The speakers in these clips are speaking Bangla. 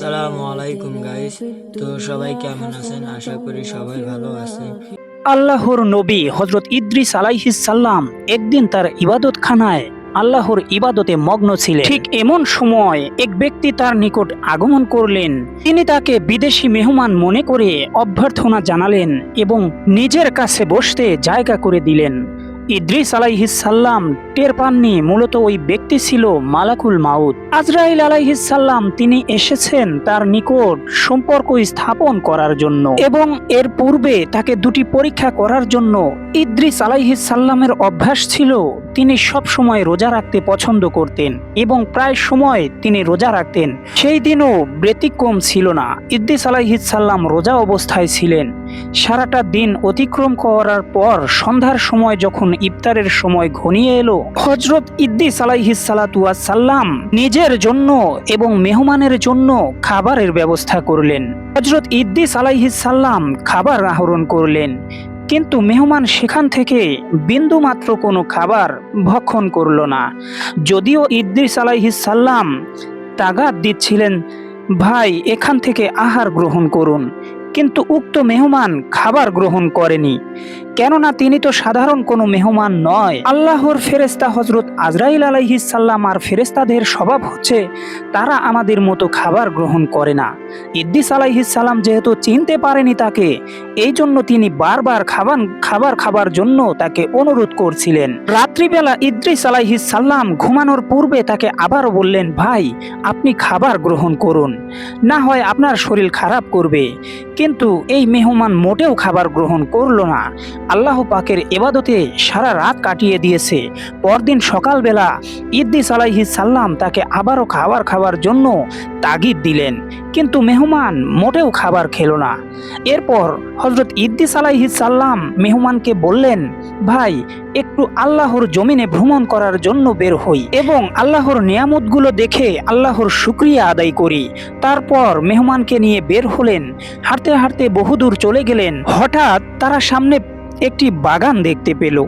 আসসালামু আলাইকুম গাইস তো সবাই কেমন আছেন? আশা করি সবাই ভালো আছেন। আল্লাহর নবী হজরত ইদ্রিস আলাইহিসাল্লাম একদিন তার ইবাদত খানায় আল্লাহর ইবাদতে মগ্ন ছিলেন। ঠিক এমন সময় এক ব্যক্তি তার নিকট আগমন করলেন। তিনি তাকে বিদেশি মেহমান মনে করে অভ্যর্থনা জানালেন এবং নিজের কাছে বসতে জায়গা করে দিলেন। ইদ্রিস আলাইহিসাল্লাম টের পাননি, মূলত ওই ব্যক্তি ছিল মালাকুল মাউদ আজরাইল আলাইহিসাল্লাম তিনি এসেছেন তার নিকট সম্পর্ক স্থাপন করার জন্য এবং এর পূর্বে তাকে দুটি পরীক্ষা করার জন্য ইদ্রিস আলাইহিসাল্লামের অভ্যাস ছিল তিনি সব সময় রোজা রাখতে পছন্দ করতেন এবং প্রায় সময় তিনি রোজা রাখতেন। সেই দিনও ব্যতিক্রম ছিল না। ইদ্রিস আলাইহিসাল্লাম রোজা অবস্থায় ছিলেন। সারাটা দিন অতিক্রম করার পর সন্ধ্যার সময় যখন ইফতারের সময় ঘনিয়ে এলো হজরত ইদ্দিস সাল্লাম নিজের জন্য এবং মেহমানের জন্য খাবারের ব্যবস্থা করলেন। হজরত ইদ্দিস সাল্লাম খাবার আহরণ করলেন। কিন্তু মেহমান সেখান থেকে বিন্দুমাত্র কোনো খাবার ভক্ষণ করল না। যদিও ইদ্রিস সাল্লাম তাগাদ দিচ্ছিলেন, ভাই, এখান থেকে আহার গ্রহণ করুন। কিন্তু উক্ত মেহমান খাবার গ্রহণ করেনি, কেননা তিনি তো সাধারণ কোনো মেহমান নয়। আল্লাহর ফেরেস্তা হজরত আজরাইল আলাইহিসাল্লাম আর ফেরেস্তাদের স্বভাব হচ্ছে, তারা আমাদের মতো খাবার গ্রহণ করে না। ইদ্দিস আলাইহিসাল্লাম যেহেতু চিনতে পারেনি তাকে, এই জন্য তিনি বারবার খাবার খাবার খাবার জন্য তাকে অনুরোধ করছিলেন। রাত্রিবেলা ইদ্রিস আলাইহিসাল্লাম ঘুমানোর পূর্বে তাকে আবারও বললেন, ভাই, আপনি খাবার গ্রহণ করুন। না হয় আপনার শরীর খারাপ করবে। কিন্তু এই মেহমান মোটেও খাবার গ্রহণ করল না। আল্লাহ পাকের এবাদতে সারা রাত কাটিয়ে দিয়েছে। পরদিন সকালবেলা ইদ্দিস আলাইহি সাল্লাম তাকে আবারও খাবার খাওয়ার জন্য তাগিদ দিলেন। কিন্তু মেহমান মোটেও খাবার খেলো না। এরপর হজরত ইদ্দিস আলাইহি সাল্লাম মেহমানকে বললেন, ভাই, একটু আল্লাহর জমিনে ভ্রমণ করার জন্য বের হই এবং আল্লাহর নিয়ামতগুলো দেখে আল্লাহর শুক্রিয়া আদায় করি। তারপর মেহমানকে নিয়ে বের হলেন। হাঁটতে হাঁটতে হাঁটতে বহুদূর চলে গেলেন। হঠাৎ তারা সামনে একটি বাগান দেখতে পেল।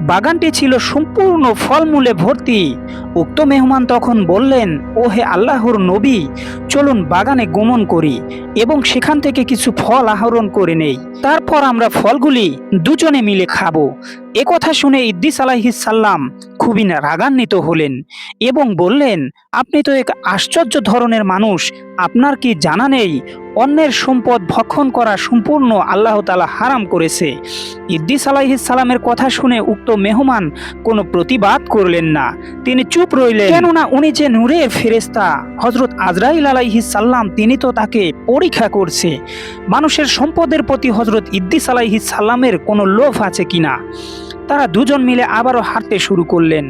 বাগানটি ছিল সম্পূর্ণ ফলমূলে ভর্তি। উক্ত মেহমান তখন বললেন ও হে আল্লাহর নবী, চলুন বাগানে গমন করি এবং সেখান থেকে কিছু ফল আহরণ করে নেই। তারপর আমরা ফলগুলি দুজনে মিলে খাব। কথা শুনে ইদ্দিস আলাইহিসাল্লাম খুবই রাগান্বিত হলেন এবং বললেন, আপনি তো এক আশ্চর্য ধরনের মানুষ। আপনার কি জানা নেই? অন্যের সম্পদ ভক্ষণ করা সম্পূর্ণ আল্লাহ তালা হারাম করেছে। ইদ্দিস আলাইহিসাল্লামের কথা শুনে উক্ত মেহমান কোনো প্রতিবাদ করলেন না। তিনি চুপ রইলেন। কেননা উনি যে নূরের ফেরেস্তা হজরত আজরাইল আলাইহিসাল্লাম তিনি তো তাকে পরীক্ষা করছে। মানুষের সম্পদের প্রতি হজরত ইদ্দিস আলাইহিসাল্লামের কোনো লোভ আছে কিনা? তারা দুজন মিলে আবারও হাঁটতে শুরু করলেন।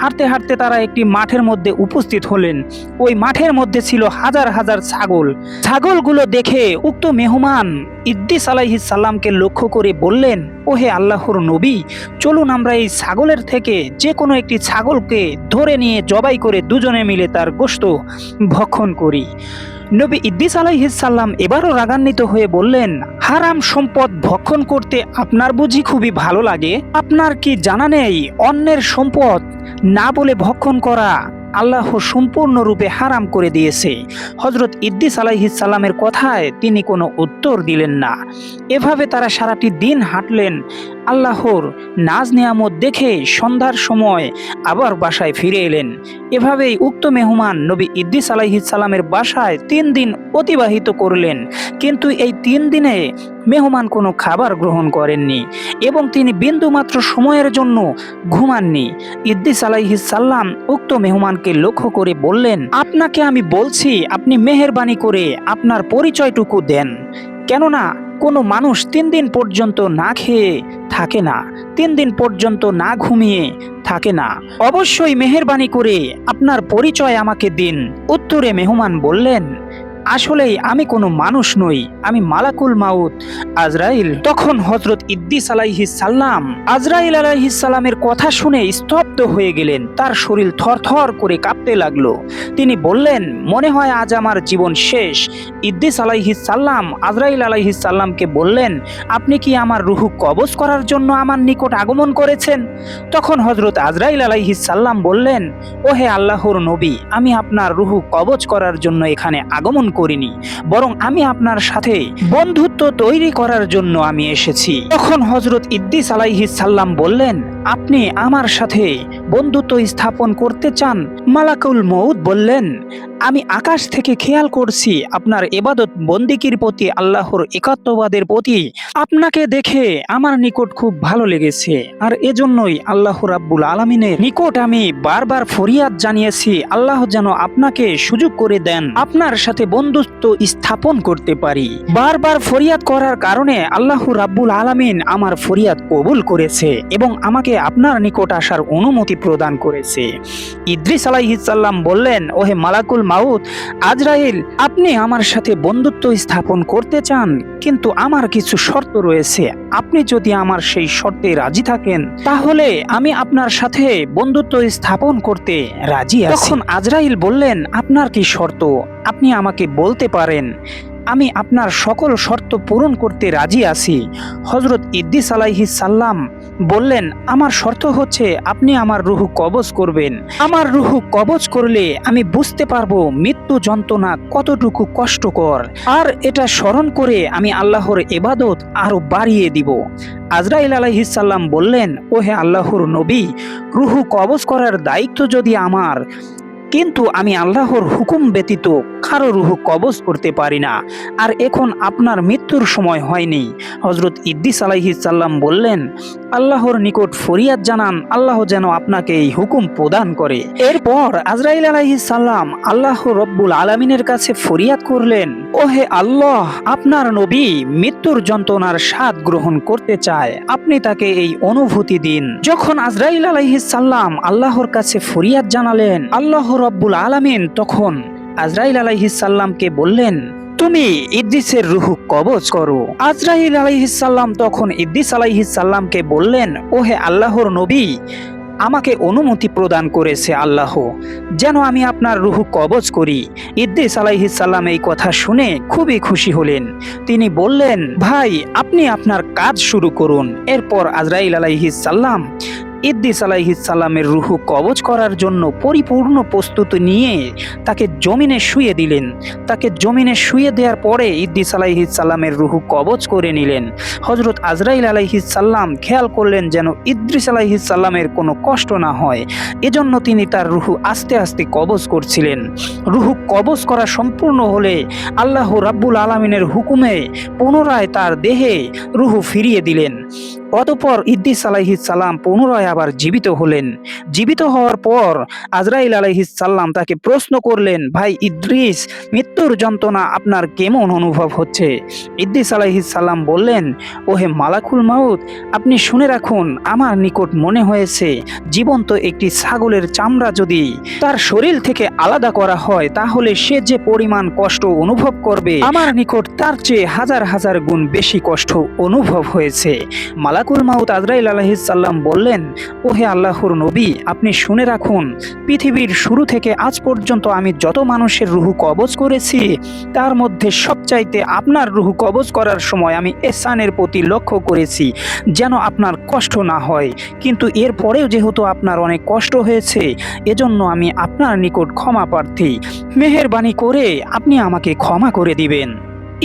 হাঁটতে হাঁটতে তারা একটি মাঠের মধ্যে উপস্থিত হলেন। ওই মাঠের মধ্যে ছিল হাজার হাজার ছাগল। ছাগলগুলো দেখে উক্ত মেহমান ইদ্দিস আলাইহিস সাল্লামকে লক্ষ্য করে বললেন, ওহে আল্লাহর নবী, চলুন আমরা এই ছাগলের থেকে যে কোনো একটি ছাগলকে ধরে নিয়ে জবাই করে দুজনে মিলে তার গোশত ভক্ষণ করি। নবী ইদ্দিস আলাইহিসাল্লাম এবারও রাগান্বিত হয়ে বললেন, হারাম সম্পদ ভক্ষণ করতে আপনার বুঝি খুবই ভালো লাগে। আপনার কি জানা নেই অন্যের সম্পদ না বলে ভক্ষণ করা? আল্লাহ সম্পূর্ণরূপে হারাম করে দিয়েছে। হজরত ইদ্দিস আলাইহিসাল্লামের কথায় তিনি কোনো উত্তর দিলেন না। এভাবে তারা সারাটি দিন হাঁটলেন। আল্লাহর নাজ নিয়ামত দেখে সন্ধ্যার সময় আবার বাসায় ফিরে এলেন। এভাবেই উক্ত মেহমান নবী ইদ্দিস আলাইহিসাল্লামের বাসায় তিন দিন অতিবাহিত করলেন। কিন্তু এই তিন দিনে মেহমান কোনো খাবার গ্রহণ করেননি এবং তিনি বিন্দুমাত্র সময়ের জন্য ঘুমাননি। ইদ্দিস আলাইহিসাল্লাম উক্ত মেহমানকে লক্ষ্য করে বললেন, আপনাকে আমি বলছি, আপনি মেহেরবানি করে আপনার পরিচয়টুকু দেন। কেননা কোনো মানুষ তিন দিন পর্যন্ত না খেয়ে থাকে না, তিন দিন পর্যন্ত না ঘুমিয়ে থাকে না। অবশ্যই মেহেরবানি করে আপনার পরিচয় আমাকে দিন। উত্তরে মেহমান বললেন আসলেই আমি কোনো মানুষ নই, আমি মালাকুল মাউত, আজরাইল। তখন হজরত ইদ্দিস আলাইহি সাল্লাম আজরাইল আলাইহি সাল্লামের কথা শুনে স্তব্ধ হয়ে গেলেন। তার শরীর থরথর করে কাঁপতে লাগল। তিনি বললেন, মনে হয় আজ আমার জীবন শেষ। ইদ্দিস আলাইহি সাল্লাম আজরাইল আলাইহি সাল্লামকে বললেন, আপনি কি আমার রুহু কবজ করার জন্য আমার নিকট আগমন করেছেন? তখন হজরত আজরাইল আলাইহি সাল্লাম বললেন ও হে আল্লাহর নবী, আমি আপনার রুহু কবজ করার জন্য এখানে আগমন করিনি, বরং আমি আপনার সাথে বন্ধুত্ব তৈরি করার জন্য আমি এসেছি। তখন হজরত ইদ্দিস আলাইহিস সাল্লাম বললেন, আপনি আমার সাথে বন্ধুত্ব স্থাপন করতে চান? মালাকুল মউদ বললেন, আমি আকাশ থেকে খেয়াল করছি, আপনার এবাদত বন্দিকির প্রতি আল্লাহর একাত্মবাদের প্রতি আপনাকে দেখে আমার নিকট খুব ভালো লেগেছে। আর এজন্যই আল্লাহ রাব্বুল আলমিনের নিকট আমি বারবার ফরিয়াদ জানিয়েছি, আল্লাহ যেন আপনাকে সুযোগ করে দেন। আপনার সাথে বন্ধুত্ব স্থাপন করতে পারি। বারবার ফরিয়াদ করার কারণে আল্লাহ রাব্বুল আলামিন আমার ফরিয়াদ কবুল করেছে এবং আমাকে আপনার নিকট আসার অনুমতি প্রদান করেছে। ইদ্রিস আলাইহিসাল্লাম বললেন, ওহে মালাকুল মাউদ আজরাইল, আপনি আমার সাথে বন্ধুত্ব স্থাপন করতে চান, কিন্তু আমার কিছু শর্ত রয়েছে। আপনি যদি আমার সেই শর্তে রাজি থাকেন, তাহলে আমি আপনার সাথে বন্ধুত্ব স্থাপন করতে রাজি আছি। তখন আজরাইল বললেন, আপনার কি শর্ত? আপনি আমাকে বলতে পারেন, আমি আপনার সকল শর্ত পূরণ করতে রাজি আছি। হজরত ইদ্দিস আলাইহি সাল্লাম বললেন, আমার শর্ত হচ্ছে আপনি আমার রুহু কবজ করবেন। আমার রুহু কবজ করলে আমি বুঝতে পারব মৃত্যু যন্ত্রণা কতটুকু কষ্টকর। আর এটা স্মরণ করে আমি আল্লাহর এবাদত আরও বাড়িয়ে দিব। আজরাইল আলাইহিসাল্লাম বললেন, ওহে আল্লাহর নবী, রুহু কবজ করার দায়িত্ব যদি আমার কিন্তু আমি আল্লাহর হুকুম ব্যতীত কারও রুহু কবজ করতে পারি না। আর এখন আপনার মৃত্যুর সময় হয়নি। হজরত ইদ্দিস আলাইহিসাল্লাম বললেন, আল্লাহর নিকট ফরিয়াদ জানান, আল্লাহ যেন আপনাকে এই হুকুম প্রদান করে। এরপর আজরাইল আলাইহিসাল্লাম আল্লাহ রব্বুল আলমিনের কাছে ফরিয়াদ করলেন, ওহে আল্লাহ, আপনার নবী মৃত্যুর যন্ত্রণার স্বাদ গ্রহণ করতে চায়। আপনি তাকে এই অনুভূতি দিন। যখন আজরাইল আলাইহিসাল্লাম আল্লাহর কাছে ফরিয়াদ জানালেন, আল্লাহ রব্বুল আলামিন তখন আজরাইল আলাইহিসাল্লামকে বললেন, তুমি ইদ্দিসের রুহু কবজ করো। আজরাইল আলাইহিসাল্লাম তখন ইদ্দিস আলাইহিসাল্লামকে বললেন, ওহে আল্লাহর নবী, আমাকে অনুমতি প্রদান করেছে আল্লাহ, যেন আমি আপনার রুহু কবজ করি। ইদ্দিস আলাইহিসাল্লাম এই কথা শুনে খুবই খুশি হলেন। তিনি বললেন, ভাই, আপনি আপনার কাজ শুরু করুন। এরপর আজরাইল আলাইহিসাল্লাম ইদ্দিস আলাইহিসাল্লামের রুহু কবজ করার জন্য পরিপূর্ণ প্রস্তুতি নিয়ে তাকে জমিনে শুয়ে দিলেন। তাকে জমিনে শুয়ে দেওয়ার পরে ইদ্দিস আলাইহিসাল্লামের রুহু কবজ করে নিলেন। হজরত আজরাইল আলাইহিসাল্লাম খেয়াল করলেন যেন ইদ্রিস আলাইহিসাল্লামের কোনো কষ্ট না হয়। এজন্য তিনি তার রুহু আস্তে আস্তে কবজ করছিলেন। রুহু কবজ করা সম্পূর্ণ হলে আল্লাহ রাব্বুল আলমিনের হুকুমে পুনরায় তার দেহে রুহু ফিরিয়ে দিলেন। অতপর ইদ্দিস আলাইহিসাল্লাম পুনরায় আবার জীবিত হলেন। জীবিত হওয়ার পর আজরাইল আলাইহিসাল্লাম তাকে প্রশ্ন করলেন, ভাই ইদ্রিস, মৃত্যুর যন্ত্রণা আপনার কেমন অনুভব হচ্ছে? ইদ্দিস আলাইহিসাল্লাম বললেন, ওহে মালাকুল মাউত, আপনি শুনে রাখুন, আমার নিকট মনে হয়েছে, জীবন্ত একটি ছাগলের চামড়া যদি তার শরীর থেকে আলাদা করা হয়, তাহলে সে যে পরিমাণ কষ্ট অনুভব করবে, আমার নিকট তার চেয়ে হাজার হাজার গুণ বেশি কষ্ট অনুভব হয়েছে। মালাকুল মাউত আজরাইল আলাইহিসাল্লাম বললেন ওহে আল্লাহর নবী, আপনি শুনে রাখুন, পৃথিবীর শুরু থেকে আজ পর্যন্ত আমি যত মানুষের রুহু কবজ করেছি, তার মধ্যে সবচাইতে আপনার রুহু কবজ করার সময় আমি এসানের প্রতি লক্ষ্য করেছি, যেন আপনার কষ্ট না হয়। কিন্তু এরপরেও যেহেতু আপনার অনেক কষ্ট হয়েছে, এজন্য আমি আপনার নিকট ক্ষমা প্রার্থী। মেহেরবানি করে আপনি আমাকে ক্ষমা করে দিবেন।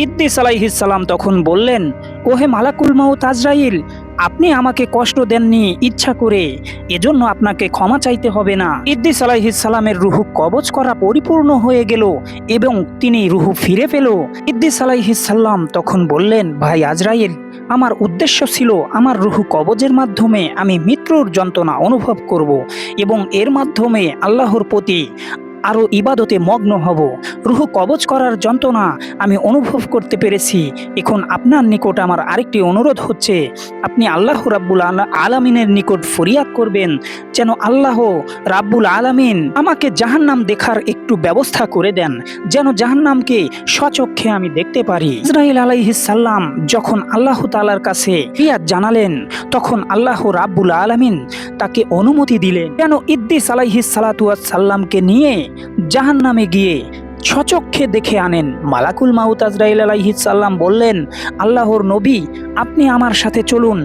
ইদ্দিস আলাইহিসাল্লাম তখন বললেন, ওহে মালাকুল মাউত আজরাইল আপনি আমাকে কষ্ট দেননি ইচ্ছা করে। এজন্য আপনাকে ক্ষমা চাইতে হবে না। ইদ্দিস আলাইহিসাল্লামের রুহু কবজ করা পরিপূর্ণ হয়ে গেল এবং তিনি রুহু ফিরে পেল। ইদ্দিস আলাইহিসাল্লাম তখন বললেন, ভাই আজরাইল, আমার উদ্দেশ্য ছিল আমার রুহু কবজের মাধ্যমে আমি মৃত্যুর যন্ত্রণা অনুভব করব এবং এর মাধ্যমে আল্লাহর প্রতি আরও ইবাদতে মগ্ন হব। রুহ কবজ করার যন্ত্রণা আমি অনুভব করতে পেরেছি। এখন আপনার নিকট আমার আরেকটি অনুরোধ হচ্ছে, আপনি আল্লাহ রাব্বুল আলা, আলামিনের নিকট ফরিয়াদ করবেন। যেন আল্লাহ রাব্বুল আলামিন আমাকে জাহান্নাম দেখার একটু ব্যবস্থা করে দেন, যেন জাহান্নামকে স্বচক্ষে আমি দেখতে পারি। ইসরাইল আলাইহিসাল্লাম যখন আল্লাহ তালার কাছে ফিয়াদ জানালেন, তখন আল্লাহ রাব্বুল আলামিন তাকে অনুমতি দিলেন যেন ইদ্দিস আলাইহিস সাল্লামকে নিয়ে জাহান নামে গিয়ে সচক্ষে দেখে আনেন। মালাকুল মাউত আজরাইল আলাইহিসাল্লাম বললেন, আল্লাহর নবী, আপনি আমার সাথে চলুন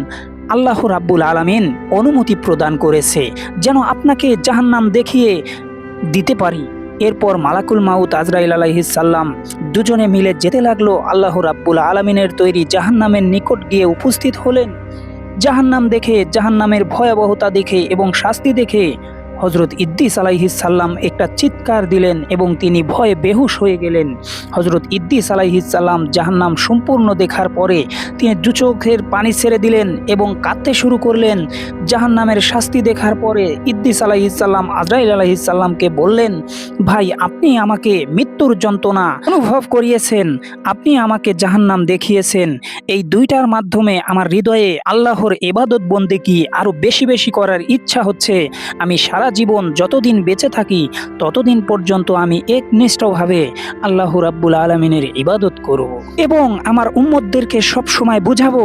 আল্লাহ রাব্বুল আলমিন অনুমতি প্রদান করেছে যেন আপনাকে জাহান্নাম দেখিয়ে দিতে পারি। এরপর মালাকুল মাউত আজরাইল আলাইহিসাল্লাম দুজনে মিলে যেতে লাগল আল্লাহ রাব্বুল আলমিনের তৈরি জাহান্নামের নিকট গিয়ে উপস্থিত হলেন। জাহান্নাম দেখে, জাহান্নামের ভয়াবহতা দেখে এবং শাস্তি দেখে হজরত ইদ্দিস আলাইহিসাল্লাম একটা চিৎকার দিলেন এবং তিনি ভয়ে বেহুশ হয়ে গেলেন। হজরত ইদ্দিস আলাইহিসাল্লাম জাহান্নাম সম্পূর্ণ দেখার পরে তিনি দু চোখের পানি ছেড়ে দিলেন এবং কাঁদতে শুরু করলেন। জাহান্নামের শাস্তি দেখার পরে ইদ্দিস আলাইহিসাল্লাম আজরাইল আলাইহিসাল্লামকে বললেন, ভাই, আপনি আমাকে মৃত্যুর যন্ত্রণা অনুভব করিয়েছেন। আপনি আমাকে জাহান্নাম দেখিয়েছেন। এই দুইটার মাধ্যমে আমার হৃদয়ে আল্লাহর এবাদত বন্দেকি আরও বেশি বেশি করার ইচ্ছা হচ্ছে। আমি সারা জীবন যতদিন বেঁচে থাকি, ততদিন পর্যন্ত আমি একনিষ্ঠভাবে আল্লাহ রাব্বুল আলমিনের ইবাদত করব এবং আমার উম্মদদেরকে সবসময় বুঝাবো,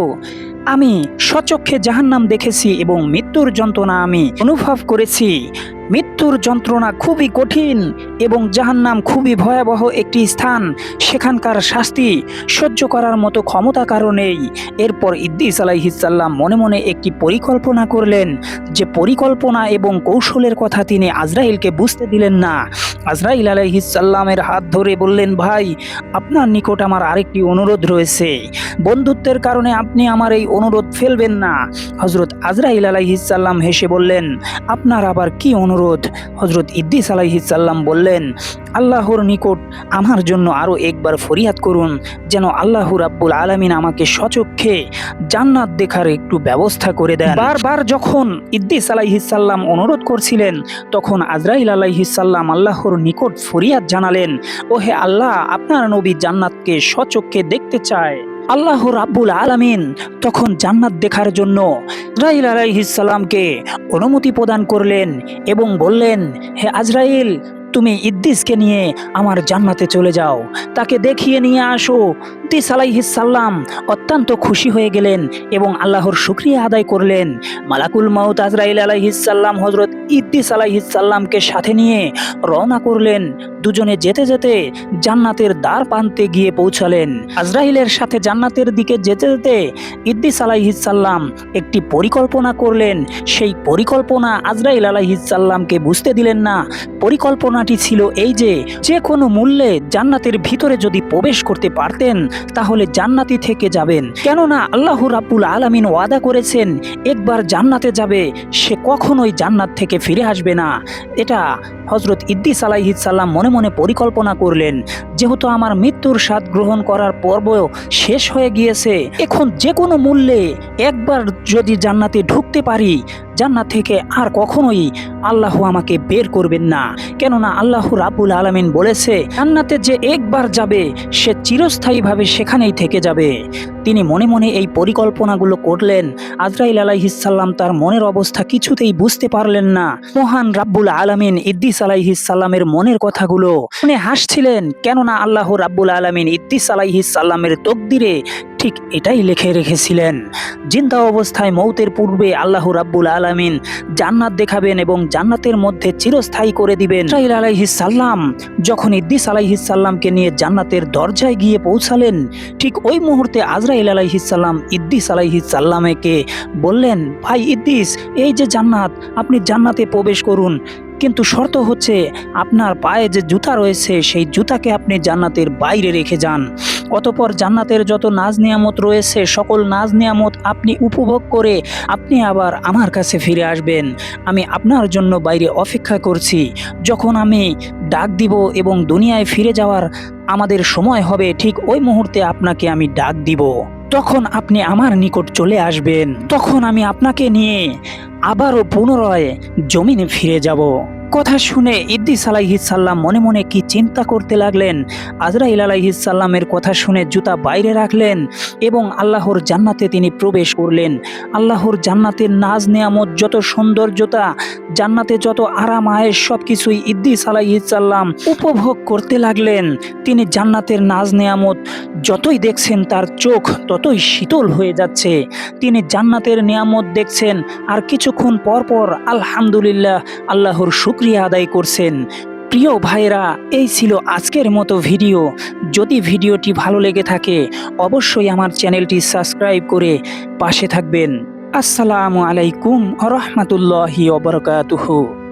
আমি সচক্ষে জাহান্নাম দেখেছি এবং মৃত্যুর যন্ত্রণা আমি অনুভব করেছি। মৃত্যুর যন্ত্রণা খুবই কঠিন এবং জাহান্নাম খুবই ভয়াবহ একটি স্থান। সেখানকার শাস্তি সহ্য করার মতো ক্ষমতা কারণেই এরপর ইদ্দিস আলাইহিসাল্লাম মনে মনে একটি পরিকল্পনা করলেন যে পরিকল্পনা এবং কৌশলের কথা তিনি আজরাইলকে বুঝতে দিলেন না। আজরাইল আলাইহিসাল্লামের হাত ধরে বললেন, ভাই, আপনার নিকট আমার আরেকটি অনুরোধ রয়েছে। বন্ধুত্বের কারণে আপনি আমার এই অনুরোধ ফেলবেন না। হজরত আজরাইল আলাইহিসাল্লাম হেসে বললেন, আপনার আবার কি অনুরোধ? হজরত ইদ্দিস আলাইহিসাল্লাম বললেন, আল্লাহর নিকট আমার জন্য আরও একবার ফরিয়াদ করুন, যেন আল্লাহ রাব্বুল আলামিন আমাকে সচক্ষে জান্নাত দেখার একটু ব্যবস্থা করে দেন। বারবার যখন ইদ্দিস আলাইহিসাল্লাম অনুরোধ করছিলেন, তখন আজরাইল আলাইহিসাল্লাম আল্লাহর নিকট ফরিয়াদ জানালেন ও হে আল্লাহ, আপনার নবী জান্নাতকে সচক্ষে দেখতে চায়। আল্লাহ রাব্বুল আলামিন তখন জান্নাত দেখার জন্য ইসরাইল আলাইহিসাল্লামকে অনুমতি প্রদান করলেন এবং বললেন, হে আজরাইল, তুমি ইদ্দিসকে নিয়ে আমার জান্নাতে চলে যাও। তাকে দেখিয়ে নিয়ে আসো। ইদ্দিস আলাইহিসাল্লাম অত্যন্ত খুশি হয়ে গেলেন এবং আল্লাহর শুক্রিয়া আদায় করলেন। মালাকুল মাউত আজরাইল আলাইহিসাল্লাম হজরত ইদ্দিস আলাইহিসাল্লামকে সাথে নিয়ে রওনা করলেন। দুজনে যেতে যেতে জান্নাতের দ্বার প্রান্তে গিয়ে পৌঁছালেন। আজরাইলের সাথে জান্নাতের দিকে যেতে যেতে ইদ্দিস আলাইহিসাল্লাম একটি পরিকল্পনা করলেন। সেই পরিকল্পনা আজরাইল আলাইহিসাল্লামকে বুঝতে দিলেন না। পরিকল্পনাটি ছিল এই যে যে কোনো মূল্যে জান্নাতের ভিতরে যদি প্রবেশ করতে পারতেন তাহলে জান্নাতি থেকে যাবেন। কেননা আল্লাহ রাব্বুল আলামিন ওয়াদা করেছেন, একবার জান্নাতে যাবে, সে কখনোই জান্নাত থেকে ফিরে আসবে না। এটা হজরত ইদ্দিস আলাইহিসাল্লাম মনে মনে পরিকল্পনা করলেন, যেহেতু আমার মৃত্যুর স্বাদ গ্রহণ করার পর্ব শেষ হয়ে গিয়েছে, এখন যে কোনো মূল্যে একবার যদি জান্নাতে ঢুকতে পারি জান্নাত থেকে আর কখনোই আল্লাহ আমাকে বের করবেন না। কেননা আল্লাহ রাবুল আলামিন বলেছে, জান্নাতে যে একবার যাবে, সে চিরস্থায়ীভাবে সেখানেই থেকে যাবে। তিনি মনে মনে এই পরিকল্পনাগুলো করলেন। আজরাইল আলাইহিসাল্লাম তার মনের অবস্থা কিছুতেই বুঝতে পারলেন না। মহান রাব্বুল আলামিন ইদ্দিস আলাইহিসাল্লামের মনের কথাগুলো শুনে হাসছিলেন। কেননা আল্লাহ রাব্বুল আলামিন ইদ্দিস আলাইহিসাল্লামের তকদিরে ঠিক এটাই লিখে রেখেছিলেন। জিন্দা অবস্থায় মৌতের পূর্বে আল্লাহ রাব্বুল আলামিন জান্নাত দেখাবেন এবং জান্নাতের মধ্যে চিরস্থায়ী করে দিবেন। ইসরাইল আলাইহিসাল্লাম যখন ইদ্দিস আলাইহিসাল্লামকে নিয়ে জান্নাতের দরজায় গিয়ে পৌঁছালেন, ঠিক ওই মুহূর্তে আজরাইল আলাইহিসাল্লাম ইদ্দিস আলাইহিসাল্লামকে বললেন, ভাই ইদ্দিস এই যে জান্নাত, আপনি জান্নাতে প্রবেশ করুন। কিন্তু শর্ত হচ্ছে আপনার পায়ে যে জুতা রয়েছে, সেই জুতাকে আপনি জান্নাতের বাইরে রেখে যান। অতপর জান্নাতের যত নাজ নিয়ামত রয়েছে, সকল নাজ নিয়ামত আপনি উপভোগ করে আপনি আবার আমার কাছে ফিরে আসবেন। আমি আপনার জন্য বাইরে অপেক্ষা করছি। যখন আমি ডাক দিব এবং দুনিয়ায় ফিরে যাওয়ার আমাদের সময় হবে, ঠিক ওই মুহূর্তে আপনাকে আমি ডাক দিব। তখন আপনি আমার নিকট চলে আসবেন। তখন আমি আপনাকে নিয়ে আবারও পুনরায় জমিনে ফিরে যাব। কথা শুনে ইদ্দিস আলাইহিসাল্লাম মনে মনে কি চিন্তা করতে লাগলেন? আজরাইল আলাইহিসাল্লামের কথা শুনে জুতা বাইরে রাখলেন এবং আল্লাহর জান্নাতে তিনি প্রবেশ করলেন। আল্লাহর জান্নাতের নাজ নেয়ামত যত সৌন্দর্যতা, জান্নাতে যত আরাম আয়েস সব কিছুই ইদ্দিস আলাইহিসাল্লাম উপভোগ করতে লাগলেন। তিনি জান্নাতের নাজ নেয়ামত যতই দেখছেন তার চোখ ততই শীতল হয়ে যাচ্ছে। তিনি জান্নাতের নিয়ামত দেখছেন, আর কিছুক্ষণ পরপর পর আলহামদুলিল্লাহ আল্লাহর শুক্রিয়া আদায় করছেন। প্রিয় ভাইরা এই ছিল আজকের মতো ভিডিও। যদি ভিডিওটি ভালো লেগে থাকে, অবশ্যই আমার চ্যানেলটি সাবস্ক্রাইব করে পাশে থাকবেন। আসসালামু আলাইকুম রহমতুল্লাহি ওবরকাতুহু